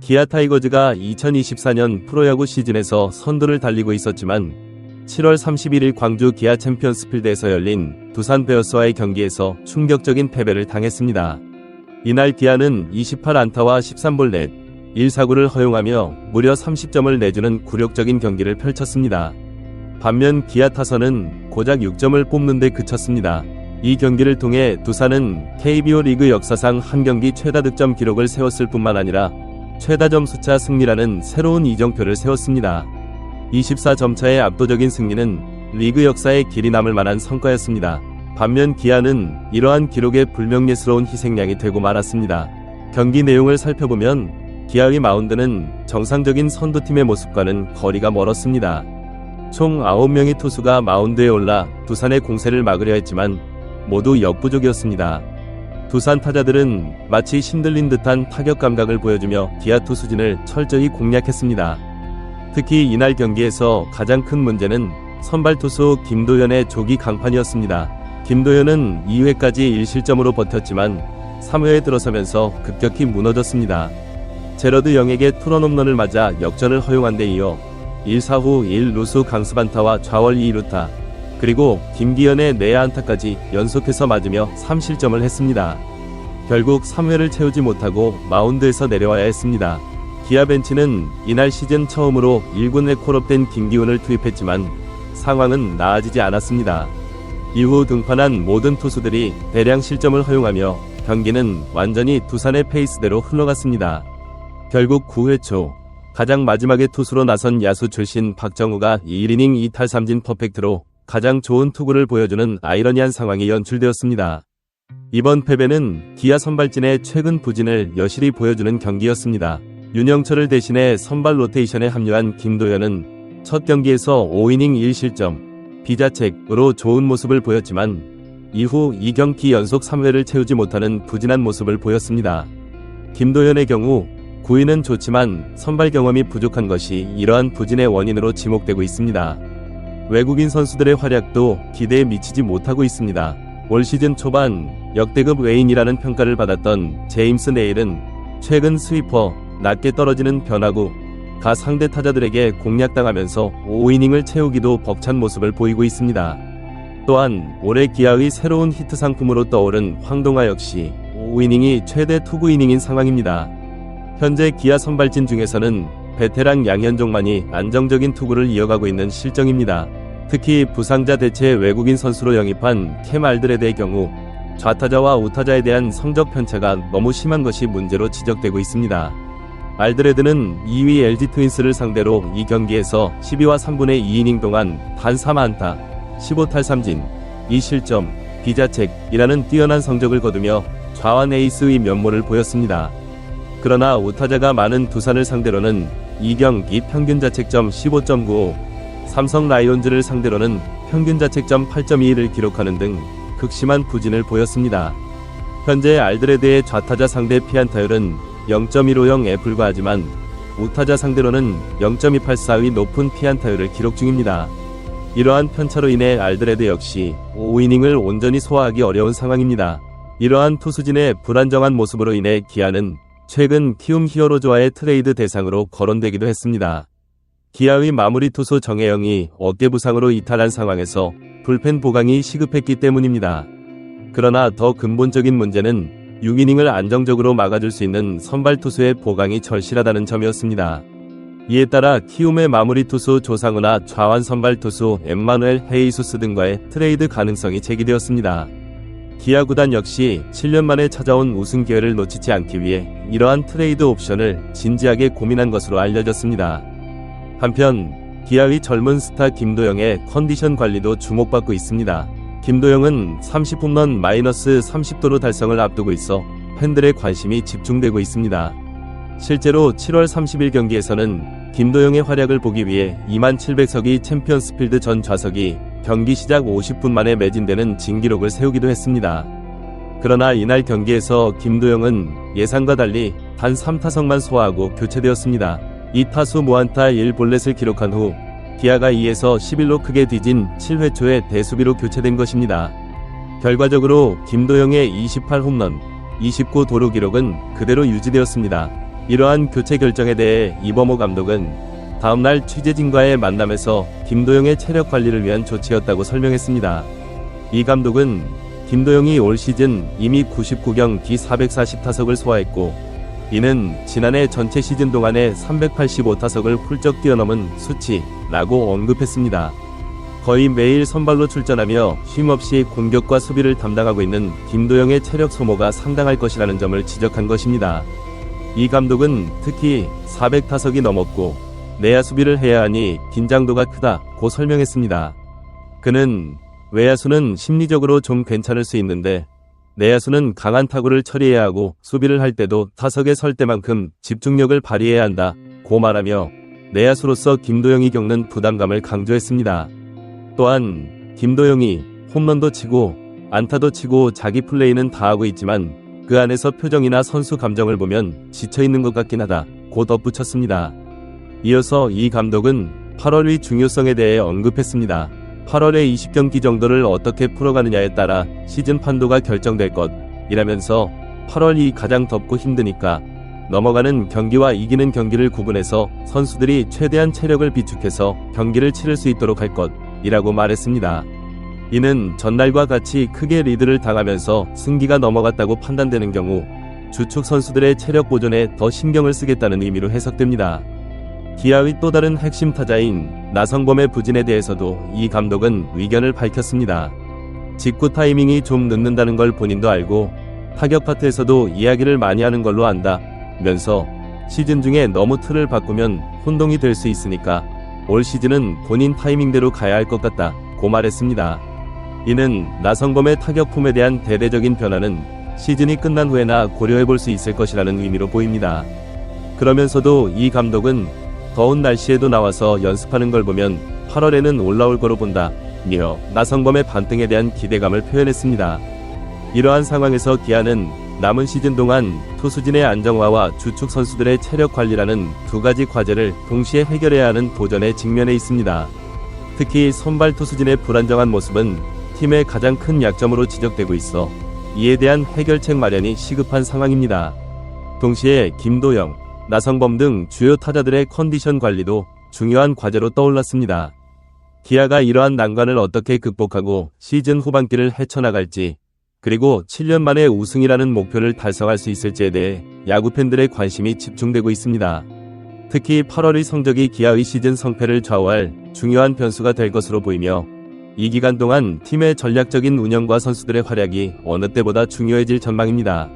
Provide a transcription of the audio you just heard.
기아 타이거즈가 2024년 프로야구 시즌에서 선두를 달리고 있었지만 7월 31일 광주 기아 챔피언스필드에서 열린 두산 베어스와의 경기에서 충격적인 패배를 당했습니다. 이날 기아는 28안타와 13볼넷 1사구를 허용하며 무려 30점을 내주는 굴욕적인 경기를 펼쳤습니다. 반면 기아 타선은 고작 6점을 뽑는 데 그쳤습니다. 이 경기를 통해 두산은 KBO 리그 역사상 한 경기 최다 득점 기록을 세웠을 뿐만 아니라 최다 점수차 승리라는 새로운 이정표를 세웠습니다. 24점 차의 압도적인 승리는 리그 역사에 길이 남을 만한 성과였습니다. 반면 기아는 이러한 기록에 불명예스러운 희생양이 되고 말았습니다. 경기 내용을 살펴보면 기아의 마운드는 정상적인 선두팀의 모습과는 거리가 멀었습니다. 총 9명의 투수가 마운드에 올라 두산의 공세를 막으려 했지만 모두 역부족이었습니다. 두산 타자들은 마치 신들린 듯한 타격 감각을 보여주며 기아 투수진을 철저히 공략했습니다. 특히 이날 경기에서 가장 큰 문제는 선발 투수 김도현의 조기 강판이었습니다. 김도현은 2회까지 1실점으로 버텼지만 3회에 들어서면서 급격히 무너졌습니다. 제러드 영에게 투런 홈런을 맞아 역전을 허용한 데 이어 1사 후 1루수 강수반타와 좌월 2루타 그리고 김기현의 내야 안타까지 연속해서 맞으며 3실점을 했습니다. 결국 3회를 채우지 못하고 마운드에서 내려와야 했습니다. 기아 벤치는 이날 시즌 처음으로 1군에 콜업된 김기훈을 투입했지만 상황은 나아지지 않았습니다. 이후 등판한 모든 투수들이 대량 실점을 허용하며 경기는 완전히 두산의 페이스대로 흘러갔습니다. 결국 9회 초 가장 마지막에 투수로 나선 야수 출신 박정우가 1이닝 2탈 3진 퍼펙트로 가장 좋은 투구를 보여주는 아이러니한 상황이 연출되었습니다. 이번 패배는 기아 선발진의 최근 부진을 여실히 보여주는 경기였습니다. 윤영철을 대신해 선발 로테이션에 합류한 김도현은 첫 경기에서 5이닝 1실점, 비자책으로 좋은 모습을 보였지만 이후 2경기 연속 3회를 채우지 못하는 부진한 모습을 보였습니다. 김도현의 경우 9위는 좋지만 선발 경험이 부족한 것이 이러한 부진의 원인으로 지목되고 있습니다. 외국인 선수들의 활약도 기대에 미치지 못하고 있습니다. 올 시즌 초반 역대급 외인이라는 평가를 받았던 제임스 네일은 최근 스위퍼, 낮게 떨어지는 변화구, 가 상대 타자들에게 공략당하면서 5이닝을 채우기도 벅찬 모습을 보이고 있습니다. 또한 올해 기아의 새로운 히트 상품으로 떠오른 황동아 역시 5이닝이 최대 투구 이닝인 상황입니다. 현재 기아 선발진 중에서는 베테랑 양현종만이 안정적인 투구를 이어가고 있는 실정입니다. 특히 부상자 대체 외국인 선수로 영입한 캠 알드레드의 경우 좌타자와 우타자에 대한 성적 편차가 너무 심한 것이 문제로 지적되고 있습니다. 알드레드는 2위 LG 트윈스를 상대로 이 경기에서 12와 3분의 2이닝 동안 단 3안타, 15탈 3진, 2실점, 비자책이라는 뛰어난 성적을 거두며 좌완 에이스의 면모를 보였습니다. 그러나 우타자가 많은 두산을 상대로는 2경기 평균 자책점 15.95, 삼성 라이온즈를 상대로는 평균 자책점 8.21을 기록하는 등 극심한 부진을 보였습니다. 현재 알드레드의 좌타자 상대 피안 타율은 0.150에 불과하지만 우타자 상대로는 0.284의 높은 피안 타율을 기록 중입니다. 이러한 편차로 인해 알드레드 역시 5이닝을 온전히 소화하기 어려운 상황입니다. 이러한 투수진의 불안정한 모습으로 인해 기아는 최근 키움 히어로즈와의 트레이드 대상으로 거론되기도 했습니다. 기아의 마무리 투수 정혜영이 어깨 부상으로 이탈한 상황에서 불펜 보강이 시급했기 때문입니다. 그러나 더 근본적인 문제는 6이닝을 안정적으로 막아줄 수 있는 선발 투수의 보강이 절실하다는 점이었습니다. 이에 따라 키움의 마무리 투수 조상우나 좌완 선발 투수 엠마누엘 헤이수스 등과의 트레이드 가능성이 제기되었습니다. 기아 구단 역시 7년 만에 찾아온 우승 기회를 놓치지 않기 위해 이러한 트레이드 옵션을 진지하게 고민한 것으로 알려졌습니다. 한편 기아의 젊은 스타 김도영의 컨디션 관리도 주목받고 있습니다. 김도영은 30홈런 마이너스 30도로 달성을 앞두고 있어 팬들의 관심이 집중되고 있습니다. 실제로 7월 30일 경기에서는 김도영의 활약을 보기 위해 2만 700석이 챔피언스필드 전 좌석이 경기 시작 50분 만에 매진되는 진기록을 세우기도 했습니다. 그러나 이날 경기에서 김도영은 예상과 달리 단 3타석만 소화하고 교체되었습니다. 2타수 무안타 1볼넷을 기록한 후 기아가 2에서 11로 크게 뒤진 7회 초에 대수비로 교체된 것입니다. 결과적으로 김도영의 28홈런, 29 도루 기록은 그대로 유지되었습니다. 이러한 교체 결정에 대해 이범호 감독은 다음날 취재진과의 만남에서 김도영의 체력 관리를 위한 조치였다고 설명했습니다. 이 감독은 김도영이 올 시즌 이미 99경기 440타석을 소화했고 이는 지난해 전체 시즌 동안에 385타석을 훌쩍 뛰어넘은 수치라고 언급했습니다. 거의 매일 선발로 출전하며 쉼없이 공격과 수비를 담당하고 있는 김도영의 체력 소모가 상당할 것이라는 점을 지적한 것입니다. 이 감독은 특히 400타석이 넘었고 내야 수비를 해야 하니 긴장도가 크다고 설명했습니다. 그는 외야수는 심리적으로 좀 괜찮을 수 있는데 내야수는 강한 타구를 처리해야 하고 수비를 할 때도 타석에 설 때만큼 집중력을 발휘해야 한다 고 말하며 내야수로서 김도영이 겪는 부담감을 강조했습니다. 또한 김도영이 홈런도 치고 안타도 치고 자기 플레이는 다 하고 있지만 그 안에서 표정이나 선수 감정을 보면 지쳐 있는 것 같긴 하다 고 덧붙였습니다. 이어서 이 감독은 8월의 중요성에 대해 언급했습니다. 8월에 20경기 정도를 어떻게 풀어가느냐에 따라 시즌 판도가 결정될 것 이라면서 8월이 가장 덥고 힘드니까 넘어가는 경기와 이기는 경기를 구분해서 선수들이 최대한 체력을 비축해서 경기를 치를 수 있도록 할 것 이라고 말했습니다. 이는 전날과 같이 크게 리드를 당하면서 승기가 넘어갔다고 판단되는 경우 주축 선수들의 체력 보존에 더 신경을 쓰겠다는 의미로 해석됩니다. 기아의 또 다른 핵심 타자인 나성범의 부진에 대해서도 이 감독은 의견을 밝혔습니다. 직구 타이밍이 좀 늦는다는 걸 본인도 알고 타격 파트에서도 이야기를 많이 하는 걸로 안다. 면서 시즌 중에 너무 틀을 바꾸면 혼동이 될 수 있으니까 올 시즌은 본인 타이밍대로 가야 할 것 같다. 고 말했습니다. 이는 나성범의 타격폼에 대한 대대적인 변화는 시즌이 끝난 후에나 고려해 볼 수 있을 것이라는 의미로 보입니다. 그러면서도 이 감독은 더운 날씨에도 나와서 연습하는 걸 보면 8월에는 올라올 거로 본다. 며 나성범의 반등에 대한 기대감을 표현했습니다. 이러한 상황에서 기아는 남은 시즌 동안 투수진의 안정화와 주축 선수들의 체력 관리라는 두 가지 과제를 동시에 해결해야 하는 도전에 직면해 있습니다. 특히 선발 투수진의 불안정한 모습은 팀의 가장 큰 약점으로 지적되고 있어 이에 대한 해결책 마련이 시급한 상황입니다. 동시에 김도영, 나성범 등 주요 타자들의 컨디션 관리도 중요한 과제로 떠올랐습니다. 기아가 이러한 난관을 어떻게 극복하고 시즌 후반기를 헤쳐나갈지, 그리고 7년 만에 우승이라는 목표를 달성할 수 있을지에 대해 야구 팬들의 관심이 집중되고 있습니다. 특히 8월의 성적이 기아의 시즌 성패를 좌우할 중요한 변수가 될 것으로 보이며 이 기간 동안 팀의 전략적인 운영과 선수들의 활약이 어느 때보다 중요해질 전망입니다.